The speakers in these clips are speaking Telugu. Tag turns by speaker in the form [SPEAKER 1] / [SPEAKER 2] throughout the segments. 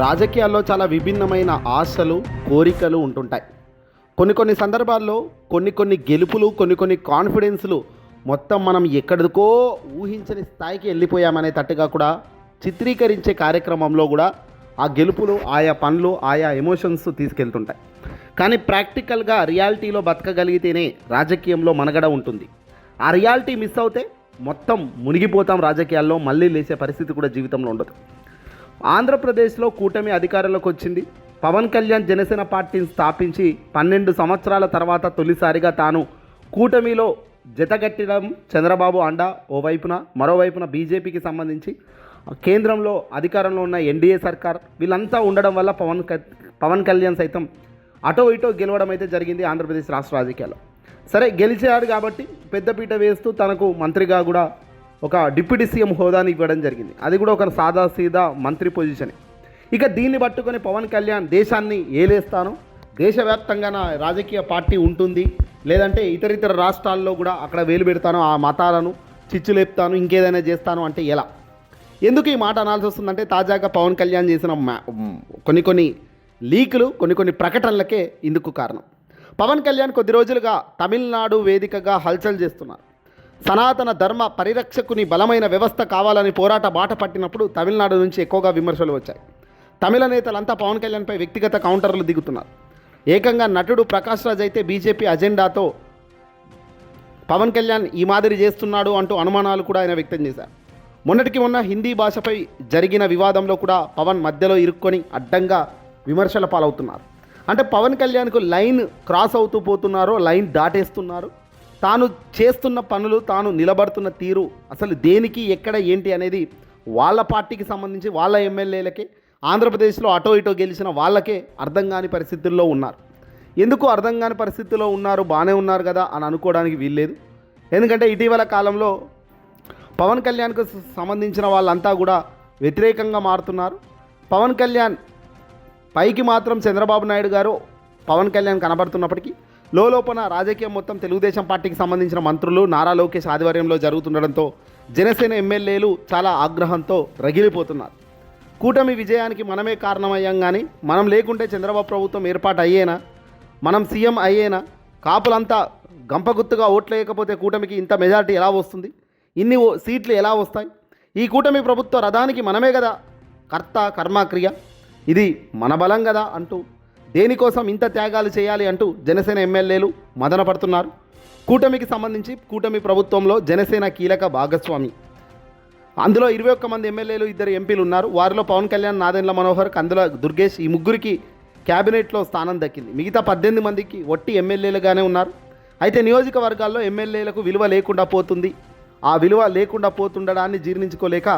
[SPEAKER 1] రాజకీయాల్లో చాలా విభిన్నమైన ఆశలు కోరికలు ఉంటుంటాయి. కొన్ని కొన్ని సందర్భాల్లో కొన్ని కొన్ని గెలుపులు కొన్ని కొన్ని కాన్ఫిడెన్స్లు మొత్తం మనం ఎక్కడికో ఊహించని స్థాయికి వెళ్ళిపోయామనే తట్టుగా కూడా చిత్రీకరించే కార్యక్రమంలో కూడా ఆ గెలుపులు ఆయా పనులు ఆయా ఎమోషన్స్ తీసుకెళ్తుంటాయి. కానీ ప్రాక్టికల్గా రియాలిటీలో బతకగలిగితేనే రాజకీయంలో మనగడ ఉంటుంది. ఆ రియాలిటీ మిస్ అవుతే మొత్తం మునిగిపోతాం రాజకీయాల్లో మళ్ళీ లేచే పరిస్థితి కూడా జీవితంలో ఉండదు. ఆంధ్రప్రదేశ్లో కూటమి అధికారంలోకి వచ్చింది. పవన్ కళ్యాణ్ జనసేన పార్టీని స్థాపించి పన్నెండు సంవత్సరాల తర్వాత తొలిసారిగా తాను కూటమిలో జతగట్టడం చంద్రబాబు అండ. ఓవైపున మరోవైపున బీజేపీకి సంబంధించి కేంద్రంలో అధికారంలో ఉన్న ఎన్డీఏ సర్కార్ వీళ్ళంతా ఉండడం వల్ల పవన్ క- పవన్ కళ్యాణ్ సైతం అటో ఇటో గెలవడం అయితే జరిగింది ఆంధ్రప్రదేశ్ రాష్ట్ర రాజకీయాల్లో. సరే గెలిచాడు కాబట్టి పెద్దపీట వేస్తూ తనకు మంత్రిగా కూడా ఒక డిప్యూటీ సీఎం హోదాని ఇవ్వడం జరిగింది. అది కూడా ఒక సాదా సీదా మంత్రి పొజిషన్. ఇక దీన్ని పట్టుకొని పవన్ కళ్యాణ్ దేశాన్ని ఏలేస్తాను. దేశవ్యాప్తంగా నా రాజకీయ పార్టీ ఉంటుంది. లేదంటే ఇతర ఇతర రాష్ట్రాల్లో కూడా అక్కడ వేలు పెడతాను ఆ మతాలను చిచ్చు లేపుతాను ఇంకేదైనా చేస్తాను అంటే ఎలా? ఎందుకు ఈ మాట అనాల్సి వస్తుందంటే తాజాగా పవన్ కళ్యాణ్ చేసిన కొన్ని కొన్ని లీకులు కొన్ని కొన్ని ప్రకటనలకే ఇందుకు కారణం. పవన్ కళ్యాణ్ కొద్ది రోజులుగా తమిళనాడు వేదికగా హల్చల్ చేస్తున్నారు. సనాతన ధర్మ పరిరక్షకుని బలమైన వ్యవస్థ కావాలని పోరాట బాట పట్టినప్పుడు తమిళనాడు నుంచి ఎక్కువగా విమర్శలు వచ్చాయి. తమిళ నేతలంతా పవన్ కళ్యాణ్పై వ్యక్తిగత కౌంటర్లు దిగుతున్నారు. ఏకంగా నటుడు ప్రకాష్ రాజ్ అయితే బీజేపీ అజెండాతో పవన్ కళ్యాణ్ ఈ మాదిరి చేస్తున్నాడు అంటూ అనుమానాలు కూడా ఆయన వ్యక్తం చేశారు. మొన్నటికి మొన్న హిందీ భాషపై జరిగిన వివాదంలో కూడా పవన్ మధ్యలో ఇరుక్కొని అడ్డంగా విమర్శల పాలవుతున్నారు. అంటే పవన్ కళ్యాణ్కు లైన్ క్రాస్ అవుతూ పోతున్నారో లైన్ దాటేస్తున్నారు. తాను చేస్తున్న పనులు తాను నిలబడుతున్న తీరు అసలు దేనికి ఎక్కడ ఏంటి అనేది వాళ్ళ పార్టీకి సంబంధించి వాళ్ళ ఎమ్మెల్యేలకే ఆంధ్రప్రదేశ్లో అటో ఇటో గెలిచిన వాళ్ళకే అర్థం కాని పరిస్థితుల్లో ఉన్నారు. ఎందుకు అర్థం కాని పరిస్థితుల్లో ఉన్నారు? బాగానే ఉన్నారు కదా అని అనుకోవడానికి వీల్లేదు. ఎందుకంటే ఇటీవల కాలంలో పవన్ కళ్యాణ్కు సంబంధించిన వాళ్ళంతా కూడా వ్యతిరేకంగా మారుతున్నారు. పవన్ కళ్యాణ్ పైకి మాత్రం చంద్రబాబు నాయుడు గారు పవన్ కళ్యాణ్ కనబడుతున్నప్పటికీ లోపల రాజకీయం మొత్తం తెలుగుదేశం పార్టీకి సంబంధించిన మంత్రులు నారా లోకేష్ ఆధ్వర్యంలో జరుగుతుండడంతో జనసేన ఎమ్మెల్యేలు చాలా ఆగ్రహంతో రగిలిపోతున్నారు. కూటమి విజయానికి మనమే కారణమయ్యాం కానీ మనం లేకుంటే చంద్రబాబు ప్రభుత్వం ఏర్పాటు అయ్యేనా? మనం సీఎం అయ్యేనా? కాపులంతా గంపగుత్తుగా ఓట్లేయకపోతే కూటమికి ఇంత మెజారిటీ ఎలా వస్తుంది? ఇన్ని ఓ- సీట్లు ఎలా వస్తాయి? ఈ కూటమి ప్రభుత్వ రథానికి మనమే కదా కర్త కర్మక్రియ ఇది మన బలం కదా అంటూ దేనికోసం ఇంత త్యాగాలు చేయాలి అంటూ జనసేన ఎమ్మెల్యేలు మదన పడుతున్నారు. కూటమికి సంబంధించి కూటమి ప్రభుత్వంలో జనసేన కీలక భాగస్వామి. అందులో ఇరవై ఒక్క మంది ఎమ్మెల్యేలు ఇద్దరు ఎంపీలు ఉన్నారు. వారిలో పవన్ కళ్యాణ్ నాదెండ్ల మనోహర్ కందుల దుర్గేష్ ఈ ముగ్గురికి క్యాబినెట్లో స్థానం దక్కింది. మిగతా పద్దెనిమిది మందికి ఒట్టి ఎమ్మెల్యేలుగానే ఉన్నారు. అయితే నియోజకవర్గాల్లో ఎమ్మెల్యేలకు విలువ లేకుండా పోతుంది. ఆ విలువ లేకుండా పోతుండడాన్ని జీర్ణించుకోలేక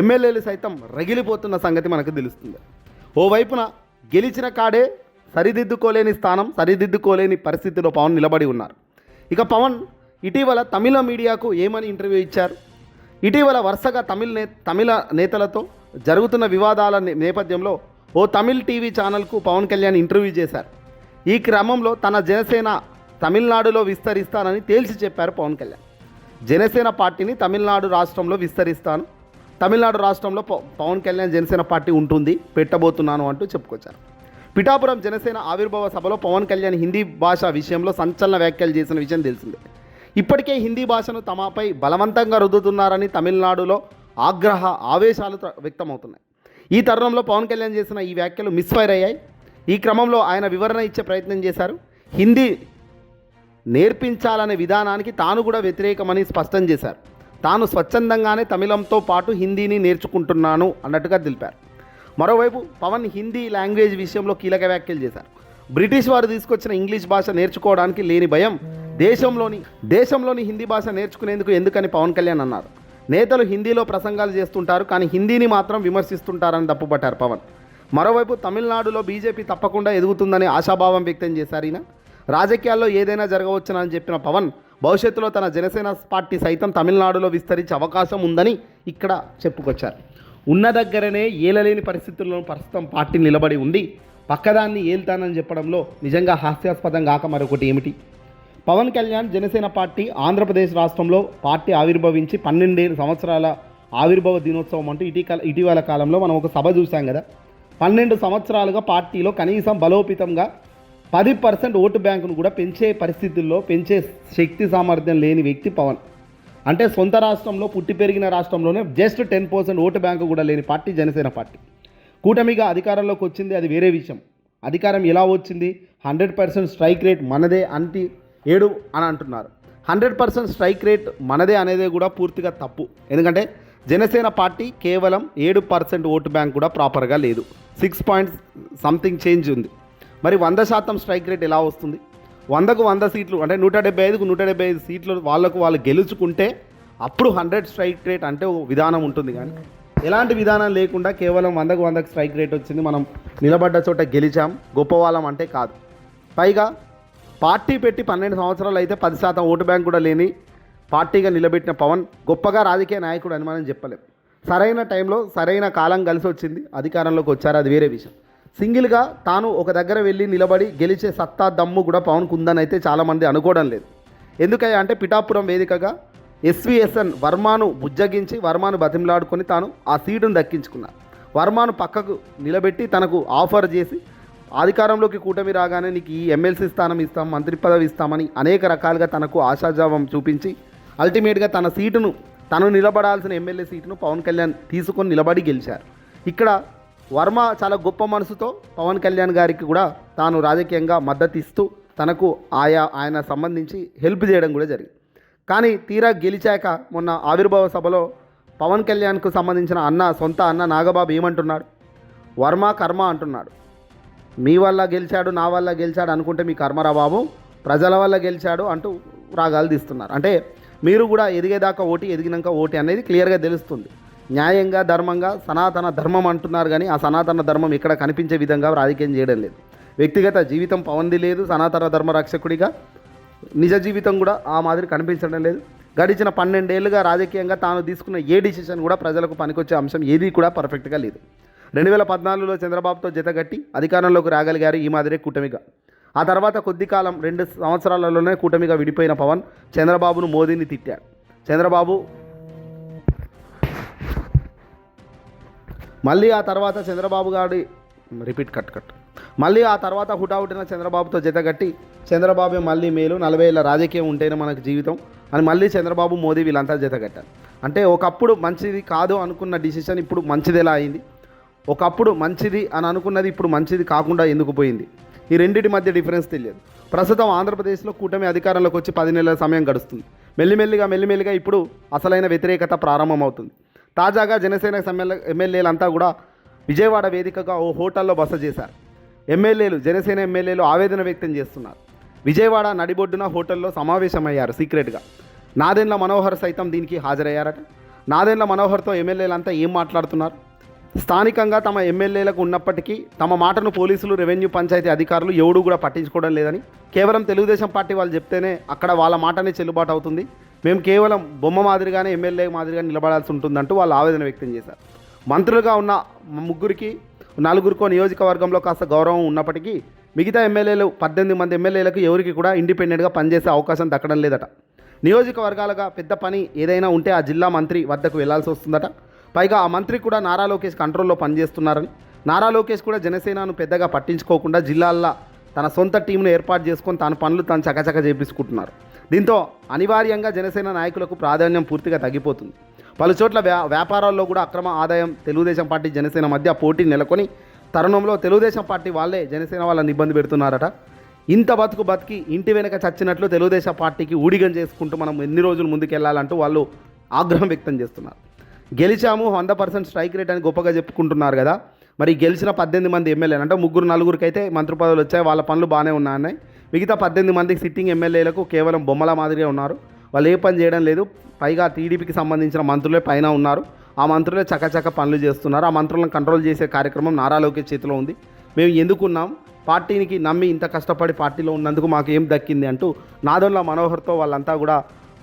[SPEAKER 1] ఎమ్మెల్యేలు సైతం రగిలిపోతున్న సంగతి మనకు తెలుస్తుంది. ఓవైపున గెలిచిన కాడే సరిదిద్దుకోలేని స్థానం సరిదిద్దుకోలేని పరిస్థితిలో పవన్ నిలబడి ఉన్నారు. ఇక పవన్ ఇటీవల తమిళ మీడియాకు ఏమని ఇంటర్వ్యూ ఇచ్చారు? ఇటీవల వరుసగా తమిళ నే తమిళ నేతలతో జరుగుతున్న వివాదాల నేపథ్యంలో ఓ తమిళ్ టీవీ ఛానల్కు పవన్ కళ్యాణ్ ఇంటర్వ్యూ చేశారు. ఈ క్రమంలో తన జనసేన తమిళనాడులో విస్తరిస్తానని తేల్చి చెప్పారు పవన్ కళ్యాణ్. జనసేన పార్టీని తమిళనాడు రాష్ట్రంలో విస్తరిస్తాను తమిళనాడు రాష్ట్రంలో పవన్ కళ్యాణ్ జనసేన పార్టీ ఉంటుంది పెట్టబోతున్నాను అంటూ చెప్పుకొచ్చారు. పిఠాపురం జనసేన ఆవిర్భావ సభలో పవన్ కళ్యాణ్ హిందీ భాష విషయంలో సంచలన వ్యాఖ్యలు చేసిన విషయం తెలిసిందే. ఇప్పటికే హిందీ భాషను తమపై బలవంతంగా రుద్దుతున్నారని తమిళనాడులో ఆగ్రహ ఆవేశాలు వ్యక్తమవుతున్నాయి. ఈ తరుణంలో పవన్ కళ్యాణ్ చేసిన ఈ వ్యాఖ్యలు మిస్ఫైర్ అయ్యాయి. ఈ క్రమంలో ఆయన వివరణ ఇచ్చే ప్రయత్నం చేశారు. హిందీ నేర్పించాలనే విధానానికి తాను కూడా వ్యతిరేకమని స్పష్టం చేశారు. తాను స్వచ్ఛందంగానే తమిళంతో పాటు హిందీని నేర్చుకుంటున్నాను అన్నట్టుగా తెలిపారు. మరోవైపు పవన్ హిందీ లాంగ్వేజ్ విషయంలో కీలక వ్యాఖ్యలు చేశారు. బ్రిటిష్ వారు తీసుకొచ్చిన ఇంగ్లీష్ భాష నేర్చుకోవడానికి లేని భయం దేశంలోని దేశంలోని హిందీ భాష నేర్చుకునేందుకు ఎందుకని పవన్ కళ్యాణ్ అన్నారు. నేతలు హిందీలో ప్రసంగాలు చేస్తుంటారు కానీ హిందీని మాత్రం విమర్శిస్తుంటారని తప్పుపట్టారు పవన్. మరోవైపు తమిళనాడులో బీజేపీ తప్పకుండా ఎదుగుతుందని ఆశాభావం వ్యక్తం చేశారు ఈయన. రాజకీయాల్లో ఏదైనా జరగవచ్చునని చెప్పిన పవన్ భవిష్యత్తులో తన జనసేన పార్టీ సైతం తమిళనాడులో విస్తరించే అవకాశం ఉందని ఇక్కడ చెప్పుకొచ్చారు. ఉన్న దగ్గరనే ఏలలేని పరిస్థితుల్లో ప్రస్తుతం పార్టీ నిలబడి ఉండి పక్కదాన్ని ఏల్తానని చెప్పడంలో నిజంగా హాస్యాస్పదం కాక మరొకటి ఏమిటి? పవన్ కళ్యాణ్ జనసేన పార్టీ ఆంధ్రప్రదేశ్ రాష్ట్రంలో పార్టీ ఆవిర్భవించి పన్నెండేడు సంవత్సరాల ఆవిర్భావ దినోత్సవం అంటూ ఇటీకాల ఇటీవల కాలంలో మనం ఒక సభ చూసాం కదా. పన్నెండు సంవత్సరాలుగా పార్టీలో కనీసం బలోపేతంగా పది పర్సెంట్ ఓటు బ్యాంకును కూడా పెంచే పరిస్థితుల్లో పెంచే శక్తి సామర్థ్యం లేని వ్యక్తి పవన్. అంటే సొంత రాష్ట్రంలో పుట్టి పెరిగిన రాష్ట్రంలోనే just ten percent vote bank కూడా లేని పార్టీ జనసేన పార్టీ. కూటమిగా అధికారంలోకి వచ్చింది అది వేరే విషయం. అధికారం ఎలా వచ్చింది? హండ్రెడ్ పర్సెంట్ స్ట్రైక్ రేట్ మనదే అంటి ఏడు అని అంటున్నారు. హండ్రెడ్ పర్సెంట్ స్ట్రైక్ రేట్ మనదే అనేది కూడా పూర్తిగా తప్పు. ఎందుకంటే జనసేన పార్టీ కేవలం ఏడు పర్సెంట్ ఓటు బ్యాంక్ కూడా ప్రాపర్గా లేదు. సిక్స్ పాయింట్ సంథింగ్ చేంజ్ ఉంది. మరి వంద శాతం స్ట్రైక్ రేట్ ఎలా వస్తుంది? వందకు వంద సీట్లు అంటే నూట డెబ్బై ఐదుకు నూట డెబ్బై ఐదు సీట్లు వాళ్ళకు వాళ్ళు గెలుచుకుంటే అప్పుడు హండ్రెడ్ స్ట్రైక్ రేట్ అంటే ఒక విధానం ఉంటుంది కానీ. ఎలాంటి విధానం లేకుండా కేవలం వందకు వందకు స్ట్రైక్ రేట్ వచ్చింది. మనం నిలబడ్డ చోట గెలిచాం. గొప్పవాళ్ళం అంటే కాదు. పైగా పార్టీ పెట్టి పన్నెండు సంవత్సరాలు అయితే పది శాతం ఓటు బ్యాంక్ కూడా లేని పార్టీగా నిలబెట్టిన పవన్ గొప్పగా రాజకీయ నాయకుడు అని మనం చెప్పలేం. సరైన టైంలో సరైన కాలం కలిసి వచ్చింది. అధికారంలోకి వచ్చారు. అది వేరే విషయం. సింగిల్గా తాను ఒక దగ్గర వెళ్ళి నిలబడి గెలిచే సత్తా దమ్ము కూడా పవన్కు ఉందని అయితే చాలామంది అనుకోవడం లేదు. ఎందుకయ్యా అంటే పిఠాపురం వేదికగా ఎస్విఎస్ఎన్ వర్మాను బుజ్జగించి వర్మాను బతిమలాడుకొని తాను ఆ సీటును దక్కించుకున్నారు వర్మాను పక్కకు నిలబెట్టి తనకు ఆఫర్ చేసి అధికారంలోకి కూటమి రాగానే నీకు ఈ ఎమ్మెల్సీ స్థానం ఇస్తాం మంత్రి పదవి ఇస్తామని అనేక రకాలుగా తనకు ఆశాజావం చూపించి అల్టిమేట్గా తన సీటును తను నిలబడాల్సిన ఎమ్మెల్యే సీటును పవన్ కళ్యాణ్ తీసుకొని నిలబడి గెలిచారు. ఇక్కడ వర్మ చాలా గొప్ప మనసుతో పవన్ కళ్యాణ్ గారికి కూడా తాను రాజకీయంగా మద్దతు ఇస్తూ తనకు ఆయా ఆయన సంబంధించి హెల్ప్ చేయడం కూడా జరిగింది. కానీ తీరా గెలిచాక మొన్న ఆవిర్భావ సభలో పవన్ కళ్యాణ్కు సంబంధించిన అన్న సొంత అన్న నాగబాబు ఏమంటున్నాడు? వర్మ కర్మ అంటున్నాడు. మీ వల్ల గెలిచాడు నా వల్ల గెలిచాడు అనుకుంటే మీ కర్మరా బాబు ప్రజల వల్ల గెలిచాడు అంటూ రాగాలు తీస్తున్నారు. అంటే మీరు కూడా ఎదిగేదాకా ఓటి ఎదిగినాక ఓటి అనేది క్లియర్గా తెలుస్తుంది. న్యాయంగా ధర్మంగా సనాతన ధర్మం అంటున్నారు కానీ ఆ సనాతన ధర్మం ఇక్కడ కనిపించే విధంగా రాజకీయం చేయడం లేదు. వ్యక్తిగత జీవితం పవన్ది లేదు సనాతన ధర్మ రక్షకుడిగా నిజ జీవితం కూడా ఆ మాదిరి కనిపించడం లేదు. గడిచిన పన్నెండేళ్ళుగా రాజకీయంగా తాను తీసుకున్న ఏ డిసిషన్ కూడా ప్రజలకు పనికొచ్చే అంశం ఏది కూడా పర్ఫెక్ట్గా లేదు. రెండు వేల పద్నాలుగులో చంద్రబాబుతో జతగట్టి అధికారంలోకి రాగలిగారు ఈ మాదిరే కూటమిగా. ఆ తర్వాత కొద్ది కాలం రెండు సంవత్సరాలలోనే కూటమిగా విడిపోయిన పవన్ చంద్రబాబును మోదీని తిట్టాడు. చంద్రబాబు మళ్ళీ ఆ తర్వాత చంద్రబాబు గారి రిపీట్ కట్ కట్ మళ్ళీ ఆ తర్వాత హుటాహుటిన చంద్రబాబుతో జతగట్టి చంద్రబాబు మళ్ళీ మేలు నలభై ఏళ్ళ రాజకీయం ఉంటేనే మనకు జీవితం అని మళ్ళీ చంద్రబాబు మోదీ వీళ్ళంతా జతగట్టారు అంటే ఒకప్పుడు మంచిది కాదు అనుకున్న డిసిషన్ ఇప్పుడు మంచిది ఎలా అయింది? ఒకప్పుడు మంచిది అని అనుకున్నది ఇప్పుడు మంచిది కాకుండా ఎందుకు పోయింది? ఈ రెండింటి మధ్య డిఫరెన్స్ తెలియదు. ప్రస్తుతం ఆంధ్రప్రదేశ్లో కూటమి అధికారంలోకి వచ్చి పది నెలల సమయం గడుస్తుంది. మెల్లిమెల్లిగా మెల్లిమెల్లిగా ఇప్పుడు అసలైన వ్యతిరేకత ప్రారంభమవుతుంది. తాజాగా జనసేన సమ్మెల ఎమ్మెల్యేలంతా కూడా విజయవాడ వేదికగా ఓ హోటల్లో బస చేశారు. ఎమ్మెల్యేలు జనసేన ఎమ్మెల్యేలు ఆవేదన వ్యక్తం చేస్తున్నారు. విజయవాడ నడిబొడ్డున హోటల్లో సమావేశమయ్యారు సీక్రెట్గా. నాదెండ్ల మనోహర్ సైతం దీనికి హాజరయ్యారట. నాదెండ్ల మనోహర్తో ఎమ్మెల్యేలంతా ఏం మాట్లాడుతున్నారు? స్థానికంగా తమ ఎమ్మెల్యేలకు ఉన్నప్పటికీ తమ మాటను పోలీసులు రెవెన్యూ పంచాయతీ అధికారులు ఎవడూ కూడా పట్టించుకోవడం లేదని కేవలం తెలుగుదేశం పార్టీ వాళ్ళు చెప్తేనే అక్కడ వాళ్ళ మాటనే చెల్లుబాటు అవుతుంది. మేము కేవలం బొమ్మ మాదిరిగానే ఎమ్మెల్యే మాదిరిగా నిలబడాల్సి ఉంటుందంటూ వాళ్ళు ఆవేదన వ్యక్తం చేశారు. మంత్రులుగా ఉన్న ముగ్గురికి నలుగురికో నియోజకవర్గంలో కాస్త గౌరవం ఉన్నప్పటికీ మిగతా ఎమ్మెల్యేలు పద్దెనిమిది మంది ఎమ్మెల్యేలకు ఎవరికి కూడా ఇండిపెండెంట్గా పనిచేసే అవకాశం దక్కడం లేదట. నియోజకవర్గాలుగా పెద్ద పని ఏదైనా ఉంటే ఆ జిల్లా మంత్రి వద్దకు వెళ్ళాల్సి వస్తుందట. పైగా ఆ మంత్రి కూడా నారా లోకేష్ కంట్రోల్లో పనిచేస్తున్నారని నారా లోకేష్ కూడా జనసేనను పెద్దగా పట్టించుకోకుండా జిల్లాల్లో తన సొంత టీంను ఏర్పాటు చేసుకొని తన పనులు తను చకచక చేపించుకుంటున్నారు. దీంతో అనివార్యంగా జనసేన నాయకులకు ప్రాధాన్యం పూర్తిగా తగ్గిపోతుంది. పలు చోట్ల వ్యా వ్యాపారాల్లో కూడా అక్రమ ఆదాయం తెలుగుదేశం పార్టీ జనసేన మధ్య పోటీ నెలకొని తరుణంలో తెలుగుదేశం పార్టీ వాళ్ళే జనసేన వాళ్ళని ఇబ్బంది పెడుతున్నారట. ఇంత బతుకు బతికి ఇంటి వెనక చచ్చినట్లు తెలుగుదేశం పార్టీకి ఊడిగం చేసుకుంటూ మనం ఎన్ని రోజులు ముందుకెళ్ళాలంటూ వాళ్ళు ఆగ్రహం వ్యక్తం చేస్తున్నారు. గెలిచాము వంద పర్సెంట్ స్ట్రైక్ రేట్ అని గొప్పగా చెప్పుకుంటున్నారు కదా. మరి గెలిచిన పద్దెనిమిది మంది ఎమ్మెల్యేలు అంటే ముగ్గురు నలుగురికి అయితే మంత్రి పదవులు వచ్చాయి వాళ్ళ పనులు బాగానే ఉన్నాయన్నాయి. మిగతా పద్దెనిమిది మందికి సిట్టింగ్ ఎమ్మెల్యేలకు కేవలం బొమ్మల మాదిరిగా ఉన్నారు. వాళ్ళు ఏ పని చేయడం లేదు. పైగా టీడీపీకి సంబంధించిన మంత్రులే పైన ఉన్నారు. ఆ మంత్రులే చకచక పనులు చేస్తున్నారు. ఆ మంత్రులను కంట్రోల్ చేసే కార్యక్రమం నారా లోకేష్ చేతిలో ఉంది. మేము ఎందుకున్నాం? పార్టీనికి నమ్మి ఇంత కష్టపడి పార్టీలో ఉన్నందుకు మాకు ఏం దక్కింది అంటూ నాదొల్ల మనోహర్తో వాళ్ళంతా కూడా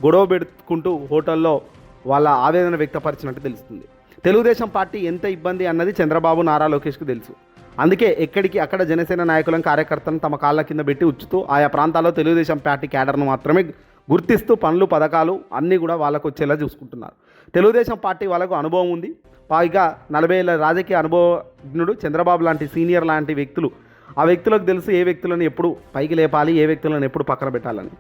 [SPEAKER 1] గొడవ పెట్టుకుంటూ హోటల్లో వాళ్ళ ఆవేదన వ్యక్తపరిచినట్టు తెలుస్తుంది. తెలుగుదేశం పార్టీ ఎంత ఇబ్బంది అన్నది చంద్రబాబు నారా లోకేష్కు తెలుసు. అందుకే ఎక్కడికి అక్కడ జనసేన నాయకులను కార్యకర్తలను తమ కాళ్ళ కింద పెట్టి ఉచ్చుతూ ఆయా ప్రాంతాల్లో తెలుగుదేశం పార్టీ క్యాడర్ను మాత్రమే గుర్తిస్తూ పనులు పథకాలు అన్నీ కూడా వాళ్ళకు వచ్చేలా చూసుకుంటున్నారు. తెలుగుదేశం పార్టీ వాళ్ళకు అనుభవం ఉంది. పైగా నలభై ఏళ్ళ రాజకీయ అనుభవజ్ఞుడు చంద్రబాబు లాంటి సీనియర్ లాంటి వ్యక్తులు ఆ వ్యక్తులకు తెలుసు ఏ వ్యక్తులను ఎప్పుడు పైకి లేపాలి ఏ వ్యక్తులను ఎప్పుడు పక్కన పెట్టాలని.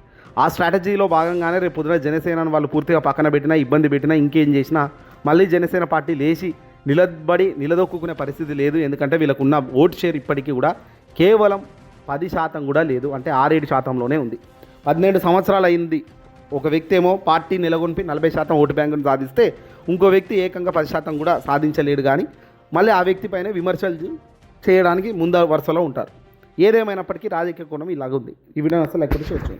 [SPEAKER 1] ఆ స్ట్రాటజీలో భాగంగానే రేపు పొద్దున జనసేనను వాళ్ళు పూర్తిగా పక్కన పెట్టినా ఇబ్బంది పెట్టినా ఇంకేం చేసినా మళ్ళీ జనసేన పార్టీ లేచి నిలబడి నిలదొక్కునే పరిస్థితి లేదు. ఎందుకంటే వీళ్ళకున్న ఓట్ షేర్ ఇప్పటికీ కూడా కేవలం పది శాతం కూడా లేదు. అంటే ఆరేడు శాతంలోనే ఉంది. పదిహేడు సంవత్సరాలు అయింది ఒక వ్యక్తి ఏమో పార్టీ నెలకొల్పి నలభై శాతం ఓటు బ్యాంకును సాధిస్తే ఇంకో వ్యక్తి ఏకంగా పది శాతం కూడా సాధించలేడు కానీ మళ్ళీ ఆ వ్యక్తి పైన విమర్శలు చేయడానికి ముందు వరుసలో ఉంటారు. ఏదేమైనప్పటికీ రాజకీయ కోణం ఇలాగుంది. ఈ వీడియో అసలు ఎక్కడికి వచ్చింది